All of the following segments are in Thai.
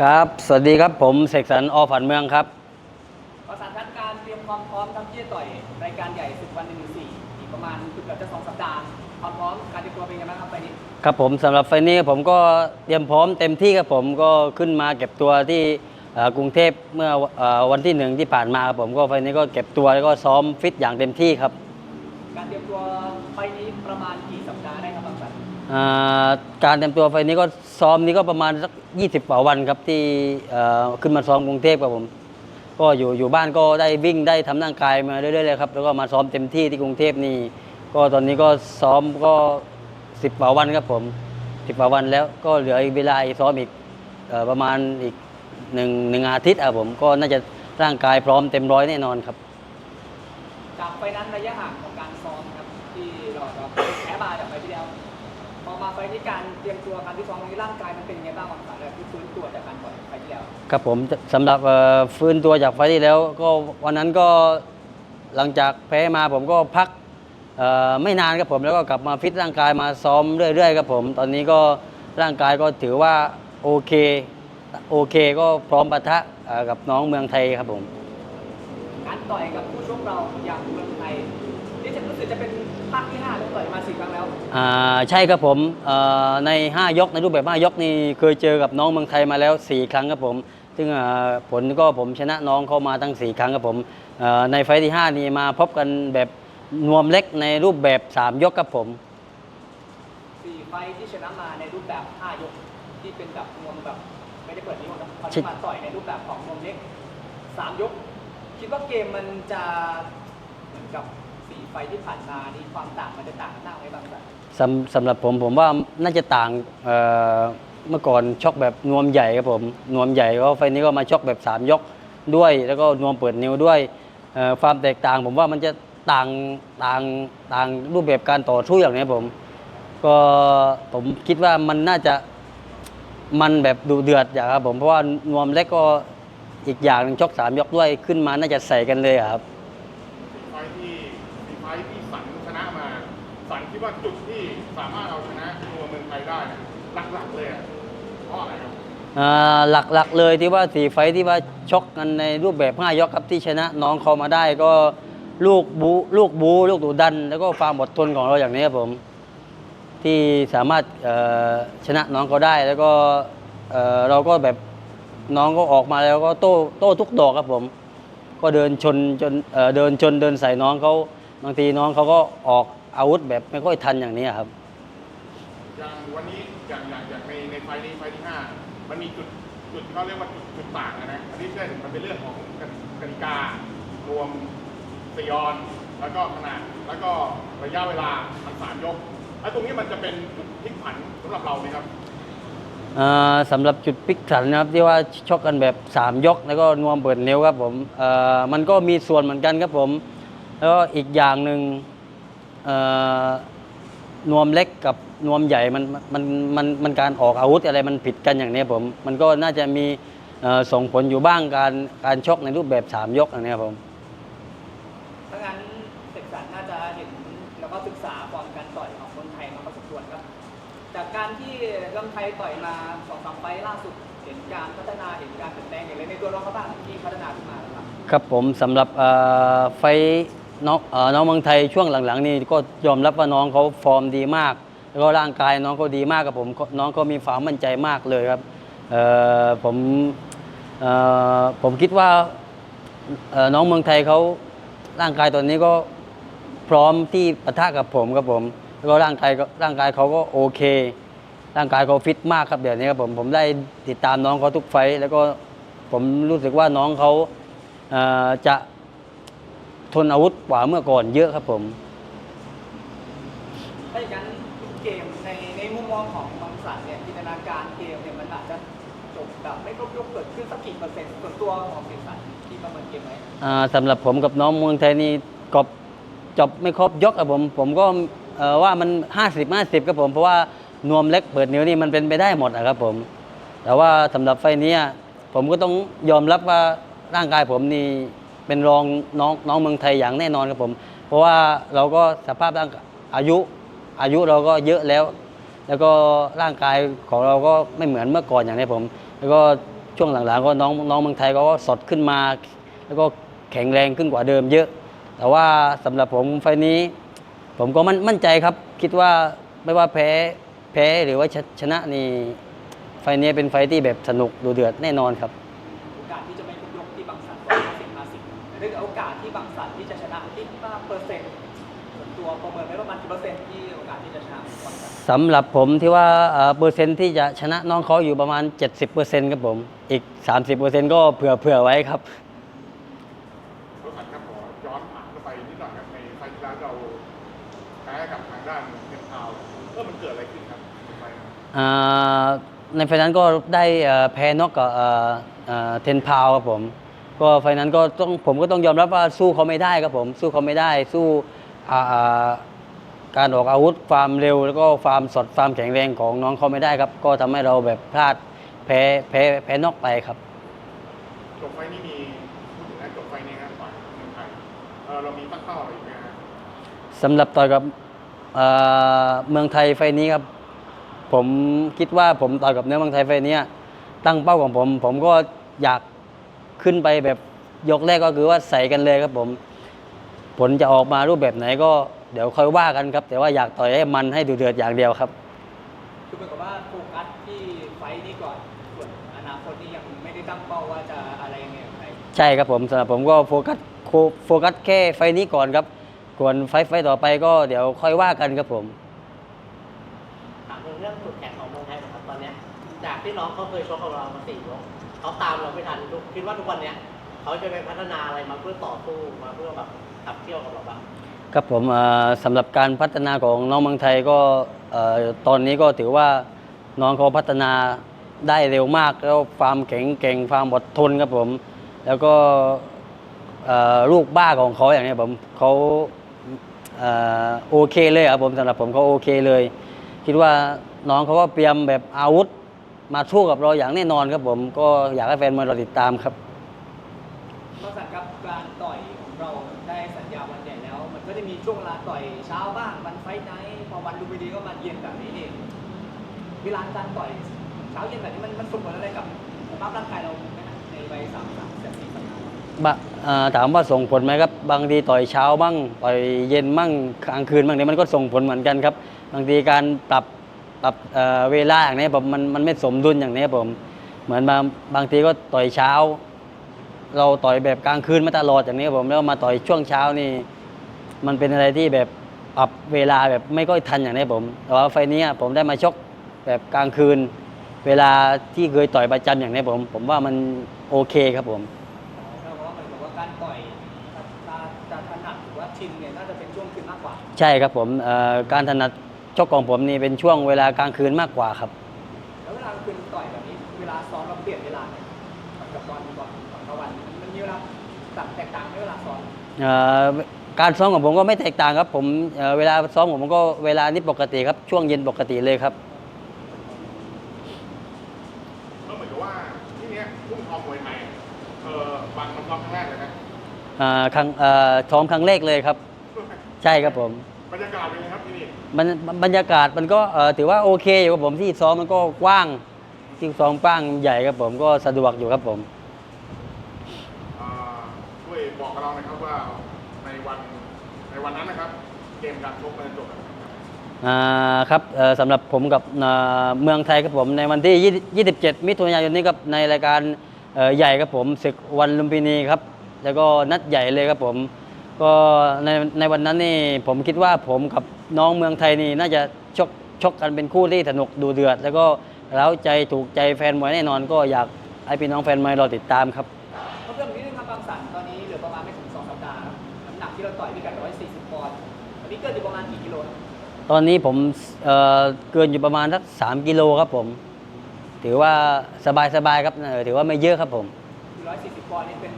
ครับ สวัสดีครับผมเสกสรรอฝันเมืองครับประสานการการเตรียมความพร้อมทั้งที่จะต่อยรายการใหญ่ศึกวันหนึ่งสี่ ประมาณเกือบจะสองสัปดาห์ความพร้อมการเตรียมตัวเป็นยังไงบ้างครับไปนี้ครับผมสำหรับไฟล์นี้ผมก็เตรียมพร้อมเต็มที่ครับผมก็ขึ้นมาเก็บตัวที่เอ่อกรุงเทพเมื่อเอ่อวันที่หนึ่งที่ผ่านมาครับผมก็ไฟล์นี้ก็เก็บตัวแล้วก็ซ้อมฟิตอย่างเต็มที่ครับ การเตรียมตัวไปนี้ประมาณกี่สัปดาห์ได้ครับบางสันอ่าการเตรียมตัวไฟล์นี้ก็ซ้อมนี้ก็ประมาณสัก20กว่าวันครับที่เอ่อขึ้นมาซ้อมกรุงเทพครับผม ก็อยู่อยู่บ้านก็ได้วิ่งได้ทำร่างกายมาเรื่อยๆเลยครับแล้วก็มาซ้อมเต็มที่ที่กรุงเทพนี่ก็ตอนนี้ก็ซ้อมก็สิบกว่าวันครับผมสิบกว่าวันแล้วก็เหลืออีกเวลาอีกซ้อมอีกเอ่อประมาณอีกหนึ่งหนึ่งอาทิตย์ครับผมก็น่าจะร่างกายพร้อมเต็มร้อยแน่นอนครับ จากไปนั้นระยะห่างของการซ้อมครับที่เราเราแพ้บาจากไปที่แล้ว อมาไปที่การเตรียมตัวการที่ซ้อมตรงนี้ร่างกายมันเป็นยังไงบ้างบางสันเลยที่ฟื้นตัวจากการต่อยไปที่แล้วครับผมสำหรับเอ่อฟื้นตัวจากไฟล์ที่แล้ว ก็วันนั้นก็หลังจากแพ้มาผมก็พักเอ่อไม่นานครับผมแล้วก็กลับมาฟิตร่างกายมาซ้อมเรื่อยๆครับผม ตอนนี้ก็ร่างกายก็ถือว่าโอเคโอเคก็พร้อมปะทะเอ่อกับน้องเมืองไทยครับผมการต่อยกับผู้ชกเราอย่างเมืองไทย นี่จะรู้สึกจะเป็นภาคที่ห้าแล้วต่อยมาสี่ครั้งแล้วอ่าใช่ครับผมเอ่อใน 5 ยกในรูปแบบ 5 ยกนี่เคยเจอกับน้องเมืองไทยมาแล้ว 4 ครั้งครับผม ซึ่งเอ่อผลก็ผมชนะน้องเขามาทั้ง 4 ครั้งครับผมเอ่อในไฟล์ที่ 5 นี่มาพบกันแบบนวมเล็กในรูปแบบ 3 ยกครับผม สี่ไฟท์ที่ชนะมาในรูปแบบ 5 ยก ที่เป็นแบบนวมแบบไม่ได้เปิดนิ้วนะตอนที่มาต่อยในรูปแบบของนวมเล็ก3ยก คิดว่าเกมมันจะเหมือนกับ สี่ไฟที่ผ่านมานี่ความต่างมันจะต่างกันมากไหมบางสัสำสำหรับผมผมว่าน่าจะต่างเอ่อเมื่อก่อนชกแบบนวมใหญ่ครับผมนวมใหญ่ก็ไฟล์นี้ก็มาชกแบบ 3 ยกด้วย แล้วก็นวมเปิดนิ้วด้วยเอ่อความแตกต่าง ผมว่ามันจะต่างต่างต่างรูปแบบการต่อสู้อย่างนี้ผมก็ผมคิดว่ามันน่าจะมันแบบดูเดือดอย่างครับผมเพราะว่านวมเล็กก็อีกอย่างหนึงชกสามยกด้วยขึ้นมาน่าจะใส่กันเลยอะครับ ไฟล์ที่สี่ไฟล์ที่สันชนะมา สันคิด ว่าจุดที่สามารถเอาชนะตัวเมืองไทยได้หลักๆเลยเพราะอะไรครับอ่าหลักๆเลยที่ว่าสีไฟที่ว่าชกกันในรูปแบบห้ายกครับที่ชนะน้องเขามาได้ก็ลูกบูลูกบูลูกดุดัน แล้วก็ความอดทนของเราอย่างนี้ครับผม ที่สามารถชนะน้องเขาได้แล้วก็เราก็แบบน้องก็ออกมาแล้วก็โต้โต้ทุกดอกครับผม ก็เดินชนจนเดินชนเดินใส่น้องเขาบางทีน้องเขาก็ออก อาวุธแบบไม่ค่อยทันอย่างนี้ครับ อย่างวันนี้อย่างอย่างอย่างในในไฟล์นี้ไฟล์ที่ห้ามันมีจุดจุดที่เขาเรียกว่าจุดจุดต่างอะนะอันนี้เช่นมันเป็นเรื่องของกติกติการวมสยอน แล้วก็ขนาดแล้วก็ระยะเวลามันสามยก แล้วตรงนี้มันจะเป็นจุดพลิกผันสำหรับเราไหมครับอ่าสำหรับจุดพลิกผันนะครับที่ว่าชกกันแบบ 3 ยก แล้วก็นวมเปิดนิ้วครับผมเอ่อมันก็มีส่วนเหมือนกันครับผม แล้วก็อีกอย่างหนึ่งเอ่อ นวมเล็กกับนวมใหญ่มันมันมันมันการออกอาวุธอะไรมันผิดกันอย่างนี้ผม มันก็น่าจะมีเอ่อส่งผลอยู่บ้างการการชกในรูปแบบ3ยกอย่างนี้ครับผมถ้างั้นเสกสรรน่าจะเห็นแล้วก็ศึกษาฟอร์มการต่อยของคนไทยมาพอสมควรครับ จากการที่เมืองไทยต่อยมาสองสามไฟล์ล่าสุดเห็นการพัฒนาเห็นการเปลี่ยนแปลงอย่างไรในตัวน้องเขาบ้างที่พัฒนาขึ้นมาครับครับผมสำหรับเอ่อไฟท์ น้องเอ่อน้องเมืองไทยช่วงหลังๆ นี่ก็ยอมรับว่าน้องเขาฟอร์มดีมาก แล้วก็ร่างกายน้องเขาดีมากครับผมน้องเขามีความมั่นใจมากเลยครับเอ่อผมเอ่อผมคิดว่าเอ่อน้องเมืองไทยเขาร่างกายตอนนี้ก็พร้อมที่ปะทะกับผมครับผม แล้วก็ร่างกายก็ร่างกายเขาก็โอเค ร่างกายเขาฟิตมากครับเดี๋ยวนี้ครับผมผมได้ติดตามน้องเขาทุกไฟท์แล้วก็ผมรู้สึกว่าน้องเขาเอ่อจะ ทนอาวุธกว่าเมื่อก่อนเยอะครับผมถ้าอย่างนั้นเกมในในมุมมองของบางสันเนี่ยจินตนาการเกมเนี่ยมันอาจจะจบแบบไม่ครบยกเกิดขึ้นสักกี่เปอร์เซ็นต์ส่วนตัวของเสกสรรที่ประเมินเกมไว้อ่าสำหรับผมกับน้องเมืองไทยนี่กบจบไม่ครบยกครับผม ผมก็ว่ามัน 50 50ครับผม เพราะว่านวมเล็กเปิดนิ้วนี่มันเป็นไปได้หมดนะครับผม แต่ว่าสำหรับไฟนี้ผมก็ต้องยอมรับว่าร่างกายผมนี่ เป็นรองน้องน้องเมืองไทยอย่างแน่นอนครับผม เพราะว่าเราก็สภาพร่างอายุอายุเราก็เยอะแล้ว แล้วก็ร่างกายของเราก็ไม่เหมือนเมื่อก่อนอย่างนี้ผม แล้วก็ช่วงหลังๆก็น้องน้องเมืองไทยก็สดขึ้นมา แล้วก็แข็งแรงขึ้นกว่าเดิมเยอะ แต่ว่าสำหรับผมไฟนี้ ผมก็มั่นมั่นใจครับ คิดว่าไม่ว่าแพ้แพ้หรือว่าชชนะนี่ไฟนี้เป็นไฟที่แบบสนุกดูเดือดแน่นอนครับ บางสันที่จะชนะคิดว่าเปอร์เซ็นต์ส่วนตัวประเมินไว้ประมาณกี่เปอร์เซ็นต์ที่โอกาสที่จะชนะบางสันสำหรับผมที่ว่าเอ่อเปอร์เซ็นต์ที่จะชนะน้องเขาอยู่ประมาณ 70%ครับผม อีก 30%ก็เผื่อเผื่อไว้ครับ รถสันครับขอย้อนถามเข้าไปนิดหน่อยครับในไฟล์ที่แล้วเราแพ้กับทางด้านเทนทาวน์เออมันเกิดอะไรขึ้นครับในไฟล์นั้นอ่าในไฟล์นั้นก็ได้เอ่อแพ้นอกกับเทนพาวครับผม ก็ไฟล์นั้นก็ต้องผมก็ต้องยอมรับว่าสู้เขาไม่ได้ครับผมสู้เขาไม่ได้ สู้อ่าอ่าการออกอาวุธความเร็ว แล้วก็ความสดความแข็งแรงของน้องเขาไม่ได้ครับ ก็ทำให้เราแบบพลาดแพ้แพ้แพ้นอกไปครับจบไฟล์นี้มีพูดถึงนะจบไฟล์นี้ครับฝ่ายเมืองไทยเออเรามีตั้งเป้าอะไรอยู่ไหมฮะสำหรับต่อยกับเอ่อเมืองไทยไฟล์นี้ครับ ผมคิดว่าผมต่อยกับเนื้อเมืองไทยไฟล์เนี้ยตั้งเป้าของผม ผมก็อยาก ขึ้นไปแบบยกแรกก็คือว่าใส่กันเลยครับผม ผลจะออกมารูปแบบไหนก็เดี๋ยวค่อยว่ากันครับ แต่ว่าอยากต่อยให้มันให้ดูเดือดอย่างเดียวครับ คือเหมือนกับว่าโฟกัสที่ไฟท์นี้ก่อนส่วนอนาคตนี่ยังไม่ได้ตั้งเป้าว่าจะอะไรยังไงกับใครใช่ครับผมสำหรับผมก็โฟกัสโคโฟกัสแค่ไฟล์นี้ก่อนครับส่วนไฟล์ไฟล์ต่อไปก็เดี๋ยวค่อยว่ากันครับผม ถามเรื่องจุดแข็งของเมืองไทยหนะครับตอนเนี้ยจากที่น้องเขาเคยชกกับเรามาสี่ยก เขาตามเราไม่ทันทุกคิดว่าทุกวันเนี้ยเขาจะไปพัฒนาอะไรมาเพื่อต่อสู้มาเพื่อแบบขับเที่ยวกับเราบ้างครับผมสำหรับการพัฒนาของน้องเมืองไทยก็ตอนนี้ก็ถือว่าน้องเขาพัฒนาได้เร็วมากแล้วความแข็งเก่งความอดทนครับผม แล้วก็ลูกบ้าของเขาอย่างนี้ผมเขาโอเคเลยครับผมสำหรับผมเขาโอเคเลย คิดว่าน้องเขาก็เตรียมแบบอาวุธ มาสู้กับเราอย่างแน่นอนครับผมก็อยากให้แฟนมวยเราติดตามครับนอกจากครับการต่อยของเราได้สัญญาวันใหญ่แล้ว มันก็จะมีช่วงเวลาต่อยเช้าบ้างวันไฟท์ไนท์พอวันดูไม่ดีก็มาเย็นแบบนี้นี่เวลาการต่อยเช้าเย็นแบบนี้มันมันส่งผลอะไรกับสภาพร่างกายเราไหมฮะในวัยสามสามสิบสี่สิบห้าบะเอ่อถามว่าส่งผลไหมครับ บางทีต่อยเช้าบ้างต่อยเย็นบ้างกลางคืนบ้างเนี่ยมันก็ส่งผลเหมือนกันครับ บางทีการปรับ ปรับเอ่อเวลาอย่างนี้ผมมันมันไม่สมดุลอย่างนี้ผม เหมือนบางบางทีก็ต่อยเช้า เราต่อยแบบกลางคืนมาตลอดอย่างนี้ผมแล้วมาต่อยช่วงเช้านี่ มันเป็นอะไรที่แบบปรับเวลาแบบไม่ค่อยทันอย่างนี้ผม แต่ว่าไฟล์นี้ผมได้มาชกแบบกลางคืน เวลาที่เคยต่อยประจำอย่างนี้ผม ผมว่ามันโอเคครับผมเพราะว่าเหมือนกับว่าการต่อยถ้าถ้าจะถนัดหรือว่าชินเนี่ยน่าจะเป็นช่วงคืนมากกว่าใช่ครับผมเอ่อการถนัด ชกของผมนี่เป็นช่วงเวลากลางคืนมากกว่าครับ แล้วเวลาคืนต่อยแบบนี้เวลาซ้อมเราเปลี่ยนเวลาเนี่ยกับตอนก่อนก่อนกลางวันมันมีเวลาแตกต่างไหมเวลาซ้อมเอ่อการซ้อมของผมก็ไม่แตกต่างครับ ผมเอ่อเวลาซ้อมของผมก็เวลานี้ปกติครับช่วงเย็นปกติเลยครับ ก็เหมือนกับว่าที่เนี้ยพุ่งทองมวยไทยเออบางมันซ้อมครั้งแรกเลยนะเอ่อครั้งเอ่อซ้อมครั้งแรกเลยครับ ใช่ครับผม บรรยากาศเป็นไงครับที่นี่มันบรรยากาศมันก็เอ่อถือว่าโอเคอยู่ครับผมที่ซ้อมมันก็กว้างที่ซ้อมกว้างใหญ่ครับผมก็สะดวกอยู่ครับผม อ่าช่วยบอกกับเราหน่อยครับว่าในวันในวันนั้นนะครับ เกมการชกมันจะจบแบบไหนครับอ่าครับเอ่อสำหรับผมกับอ่าเมืองไทยครับผมในวันที่ 20 27 มิถุนายนนี้ครับในรายการเอ่อใหญ่ครับผมศึกวันลุมพินีครับ แล้วก็นัดใหญ่เลยครับผม ก็ในในวันนั้นนี่ผมคิดว่าผมกับน้องเมืองไทยนี่น่าจะชกชกกันเป็นคู่ที่สนุกดูเดือด แล้วก็เร้าใจถูกใจแฟนมวยแน่นอน ก็อยากให้พี่น้องแฟนมวยรอติดตามครับเขาเพิ่มนิดนึงครับบางสันตอนนี้เหลือประมาณไม่ถึงสองสัปดาห์ครับน้ำหนักที่เราต่อยพิกัด140ปอนด์ตอนนี้เกินอยู่ประมาณกี่กิโลครับตอนนี้ผมเอ่อเกินอยู่ประมาณสักสามกิโลครับผม ถือว่าสบายสบายๆครับเอ่อถือว่าไม่เยอะครับผมคือ140ปอนด์นี่เป็น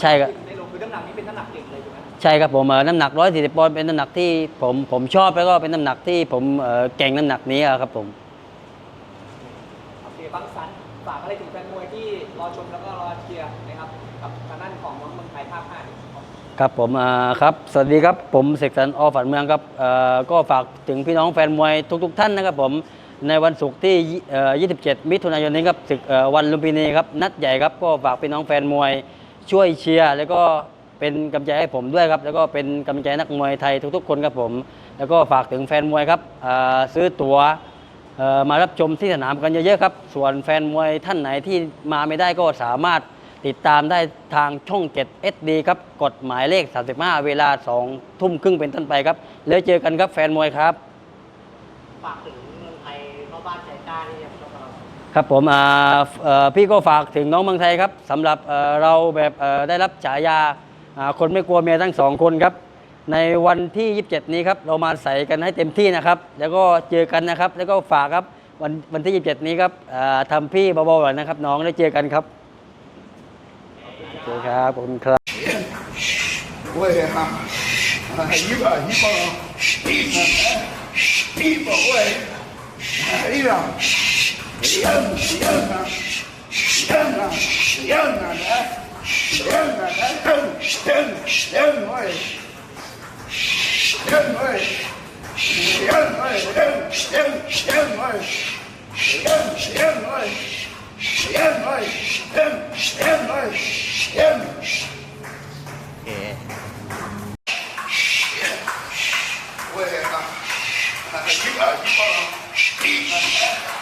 ใช่ครับในโลคือน้ำหนักนี้เป็นน้ำหนักเก่งเลยถูกไหมใช่ครับผมเอ่อน้ำหนัก140ปอนด์เป็นน้ำหนักที่ผมผมชอบแล้วก็เป็นน้ำหนักที่ผมเอ่อเก่งน้ำหนักนี้อะครับผม โอเคบังสันฝากอะไรถึงแฟนมวยที่รอชมแล้วก็รอเชียร์นะครับกับทางด้านของน้องเมืองไทยภาคห้าครับ ครับผมอ่าครับ สวัสดีครับ ผมเสกสรรอฝันเมืองครับเอ่อก็ฝากถึงพี่น้องแฟนมวยทุก ๆ ท่านนะครับผม ในวันศุกร์ที่ยี่เอ่อ27 มิถุนายนนี้ครับศึกเอ่อวันลุมพินีครับ นัดใหญ่ครับ ก็ฝากพี่น้องแฟนมวย ช่วยเชียร์แล้วก็เป็นกำลังใจให้ผมด้วยครับ แล้วก็เป็นกำลังใจนักมวยไทยทุกๆ คนครับผม แล้วก็ฝากถึงแฟนมวยครับซื้อตั๋วมารับชมที่สนามกันเยอะๆครับ ส่วนแฟนมวยท่านไหนที่มาไม่ได้ก็สามารถติดตามได้ทางช่อง 7 SD ครับ กฎหมายเลข 35 เวลา 2 ทุ่มครึ่งเป็นต้นไปครับ แล้วเจอกันครับแฟนมวยครับ ฝากถึงเมืองไทยเข้าบ้านใจกล้าที่ ครับผมพี่ก็ฝากถึงน้องบางไทยครับสำหรับเราแบบได้รับฉายาคนไม่กลัวเมียทั้งสองคนครับ ในวันที่ 27 นี้ครับเรามาใส่กันให้เต็มที่นะครับ แล้วก็เจอกันนะครับ แล้วก็ฝากครับวันวันที่ 27 นี้ครับทำพี่เบาๆหน่อยนะครับ น้องได้เจอกันครับเจอครับผมครับเว้ยฮะฮิบะฮิบะฮิบะเว้ยฮิบะ Chiana, Chiana, Chiana, Chiana, né? Chiana, né? Chiana, Chiana, olha. Chiana, olha. Chiana, olha. Chiana, Chiana, olha. Chiana, Chiana, olha. Chiana, olha. Chiana, Chiana, olha. Chiana. É. Chiana. Ué, a gente vai falar. Chiana.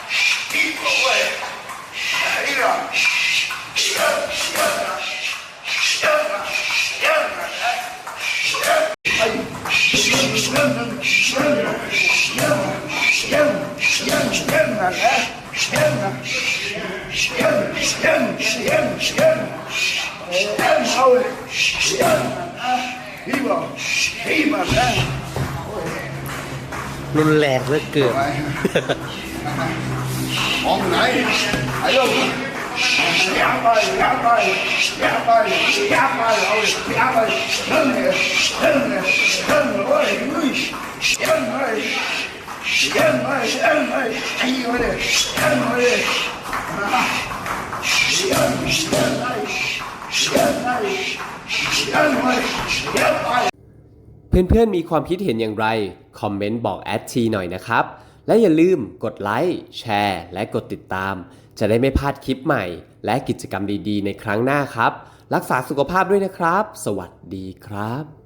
รุนแรงเหลือเกิน ของไหนไอ้ลูกยาไปยาไปยาไปยาไปเอายาไปเดินเลยเดินเลยเดินเลยลุยเดินเลยเดินเลยเดินเลยไอ้ยังไงเดินเลยเดินเลยเดินเลยเดินเลยเดินเลยเดินไปเพื่อนๆมีความคิดเห็นอย่างไร คอมเมนต์บอกแอดทีหน่อยนะครับ และอย่าลืมกดไลค์แชร์ และกดติดตาม จะได้ไม่พลาดคลิปใหม่ และกิจกรรมดีๆ ในครั้งหน้าครับ รักษาสุขภาพด้วยนะครับ สวัสดีครับ